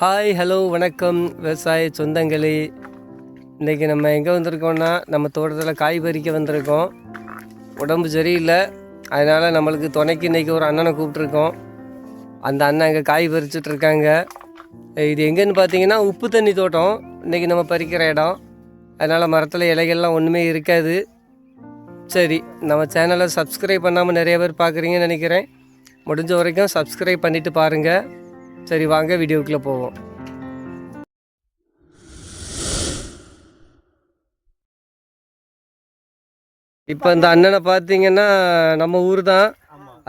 Hi hello வணக்கம். விவசாய சொந்தங்களே. இன்றைக்கி நம்ம எங்கே வந்திருக்கோம்னா நம்ம தோட்டத்தில் காய் பறிக்க வந்திருக்கோம். உடம்பு சரியில்லை. அதனால் நம்மளுக்கு துணைக்கு இன்றைக்கி ஒரு அண்ணனை கூப்பிட்ருக்கோம் அந்த அண்ணன் அங்கே காய் பறிச்சுட்ருக்காங்க இது எங்கேன்னு பார்த்தீங்கன்னா உப்பு தண்ணி தோட்டம். இன்றைக்கி நம்ம பறிக்கிற இடம். அதனால் மரத்தில் இலைகள்லாம் ஒன்றுமே இருக்காது. சரி நம்ம சேனலை சப்ஸ்கிரைப் பண்ணாமல் நிறைய பேர் பார்க்குறீங்கன்னு நினைக்கிறேன். முடிஞ்ச வரைக்கும் சப்ஸ்கிரைப் பண்ணிவிட்டு பாருங்கள் சரி வாங்க வீடியோக்குள்ளே போவோம். இப்போ இந்த அண்ணனை பார்த்தீங்கன்னா நம்ம ஊர் தான்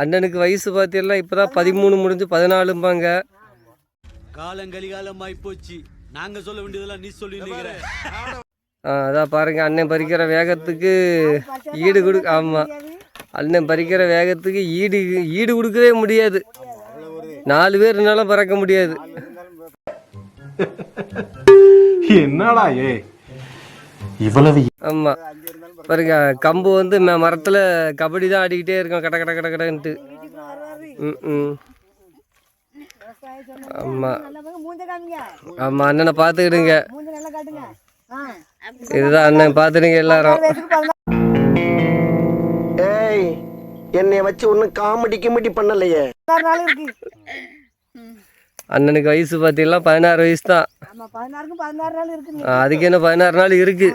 அண்ணனுக்கு வயசு பார்த்தீங்கன்னா இப்போ தான் பதிமூணு முடிஞ்சு பதினாலும்பாங்க. காலம் கலிகாலம் போச்சு நாங்க சொல்ல வேண்டியதெல்லாம் நீ சொல்லி அதான் பாருங்க அண்ணன் பறிக்கிற வேகத்துக்கு ஈடு கொடு ஆமாம் அண்ணன் பறிக்கிற வேகத்துக்கு ஈடு ஈடு கொடுக்கவே முடியாது. நாலு பேர் இருந்தாலும் பறக்க முடியாது. என்னடா ஏ? இவ்வளவு ஆமாம் பாருங்க கம்பு வந்து ம- மரத்தில் கபடி தான் ஆடிக்கிட்டே இருக்கோம். கட கட கட கடன்ட்டு. ம் ம். ஆமாம் மூஞ்ச காமிங்க ஆமாம் அண்ணனை பார்த்துக்கிடுங்க. மூஞ்ச நல்லா காட்டுங்க ஆ. இதுதான் அண்ணன். பார்த்துடுங்க எல்லாரும். ஏய் என்னைய வச்சு ஒன்னும் காமெடி கிமெடி பண்ணலையே. அண்ணனுக்கு வயசு பார்த்தீங்கன்னா பதினாறு வயசு தான் ஆமா அதுக்கு என்ன பதினாறு நாள் இருக்கு.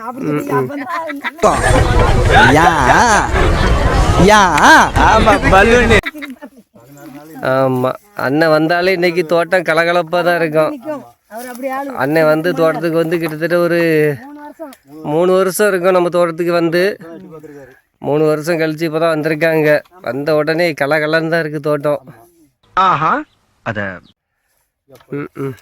ஆமாம் அண்ணன் வந்தாலே இன்னைக்கு தோட்டம் கலகலப்பாக தான் இருக்கும். நிக்கும். அவர் அப்படி ஆளு. அண்ணன் வந்து தோட்டத்துக்கு வந்து கிட்டத்தட்ட ஒரு மூணு வருஷம். மூணு வருஷம் இருக்கும் நம்ம தோட்டத்துக்கு வந்து. மூணு வருஷம் கழிச்சு இப்போ தான் வந்திருக்காங்க. வந்த உடனே கலகலன்னு தான் இருக்குது தோட்டம். ஆஹா. அத ம் ம்.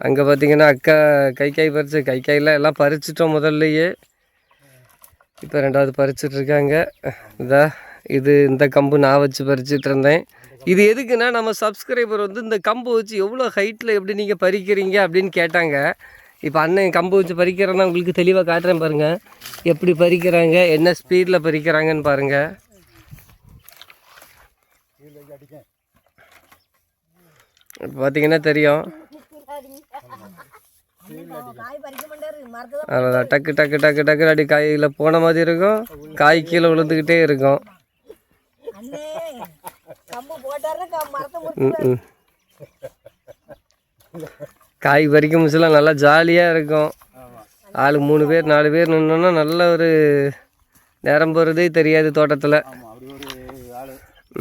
அங்கே பார்த்தீங்கன்னா அக்கா கை காய் பறிச்சு கை காயெல்லாம் எல்லாம் பறிச்சிட்டோம் முதல்லையே. இப்போ ரெண்டாவது பறிச்சுட்டு இருக்காங்க. இதா இது இந்த கம்பு நான் வச்சு பறிச்சுட்டு இருந்தேன். இது எதுக்குன்னா நம்ம சப்ஸ்கிரைபர் வந்து இந்த கம்பு வச்சு எவ்வளோ ஹைட்டில் எப்படி நீங்கள் பறிக்கிறீங்க அப்படின்னு கேட்டாங்க. இப்போ அண்ணன் கம்பு வச்சு பறிக்கிறேன்னா உங்களுக்கு தெளிவாக காட்டுறேன் பாருங்கள் எப்படி பறிக்கிறாங்க என்ன ஸ்பீடில் பறிக்கிறாங்கன்னு பாருங்கள் இப்போ பார்த்தீங்கன்னா தெரியும். அவ்வளோதான் டக்கு டக்கு டக்கு டக்கு அடி காயில் போன மாதிரி இருக்கும். காய் கீழே விழுந்துக்கிட்டே இருக்கும். ம், ம். காய் பறிக்கும் மிஷிலாம் நல்லா ஜாலியாக இருக்கும். ஆளு மூணு பேர் நாலு பேர் நின்னோன்னா நல்ல ஒரு நேரம் போகிறதே தெரியாது தோட்டத்தில்.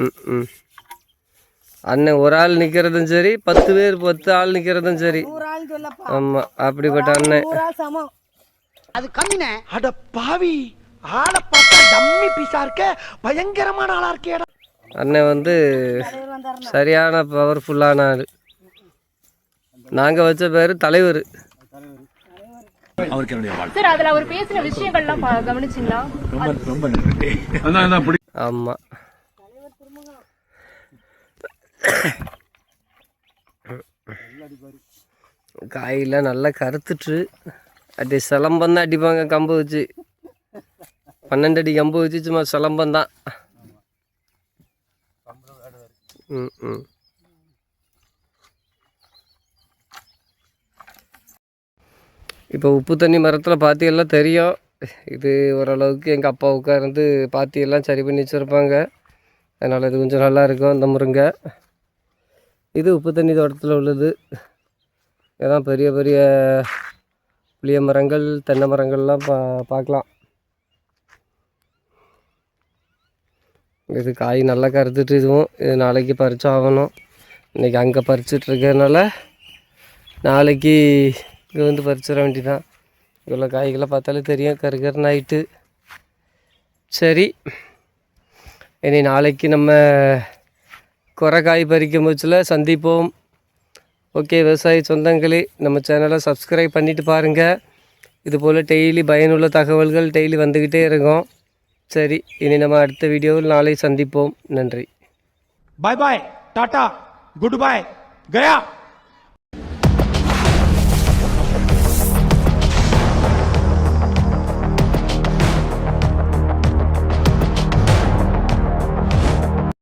ம் ம். அண்ணன் ஒரு ஆள் நிற்கிறதும் சரி பத்து பேர் பத்து ஆள் நிற்கிறதும் சரி. நூறு ஆள் சொல்லப்பா. ஆமாம் அப்படிப்பட்ட அண்ணன். ஆள் சமம். அட பாவி ஆளை பார்த்தா டம்மி பீஸா இருக்க பயங்கரமான ஆளா இருக்கேடா அண்ணன் வந்து சரியான பவர்ஃபுல்லான ஆள். நாங்கள் வச்ச பேர் தலைவர். சார் அதுல அவர் பேசின விஷயங்கள்லாம் கவனிச்சீங்களா? ரொம்ப ஆமாம் காயெல்லாம் நல்லா கருத்துட்டு அப்படி சிலம்பம் தான் அடிப்பாங்க கம்பு வச்சு. பன்னெண்டு அடி கம்பு வச்சு சும்மா சிலம்பம் தான். ம் ம். இப்போ உப்பு தண்ணி மரத்தில் பாத்தியெல்லாம் தெரியும். இது ஓரளவுக்கு எங்கள் அப்பா உட்கார்ந்து பாத்தியெல்லாம் சரி பண்ணி வச்சுருப்பாங்க. அதனால் இது கொஞ்சம் நல்லா இருக்கும் அந்த முருங்கை. இது உப்பு தண்ணி தோட்டத்தில் உள்ளது. இதான் பெரிய பெரிய புளிய மரங்கள் தென்னை மரங்கள்லாம் பா பார்க்கலாம் இது காய் நல்லா கருத்துட்டு இதுவும். இது நாளைக்கு பறிச்சு ஆகணும். இன்றைக்கி அங்கே பறிச்சுட்டு இருக்கிறதுனால நாளைக்கு இது வந்து பறிச்சிட வேண்டி தான் இவ்வளோ காய்களை பார்த்தாலே தெரியும். கருகருன்னு ஆயிட்டு சரி. இனி நாளைக்கு நம்ம குறைக்காய் பறிக்கும் போச்சில் சந்திப்போம். ஓகே விவசாய சொந்தங்களே நம்ம சேனலை சப்ஸ்கிரைப் பண்ணிவிட்டு பாருங்கள் இதுபோல் டெய்லி பயனுள்ள தகவல்கள் டெய்லி வந்துக்கிட்டே இருக்கும். சரி இனி நம்ம அடுத்த வீடியோவில் நாளை சந்திப்போம். நன்றி. Bye bye tata good bye Gaya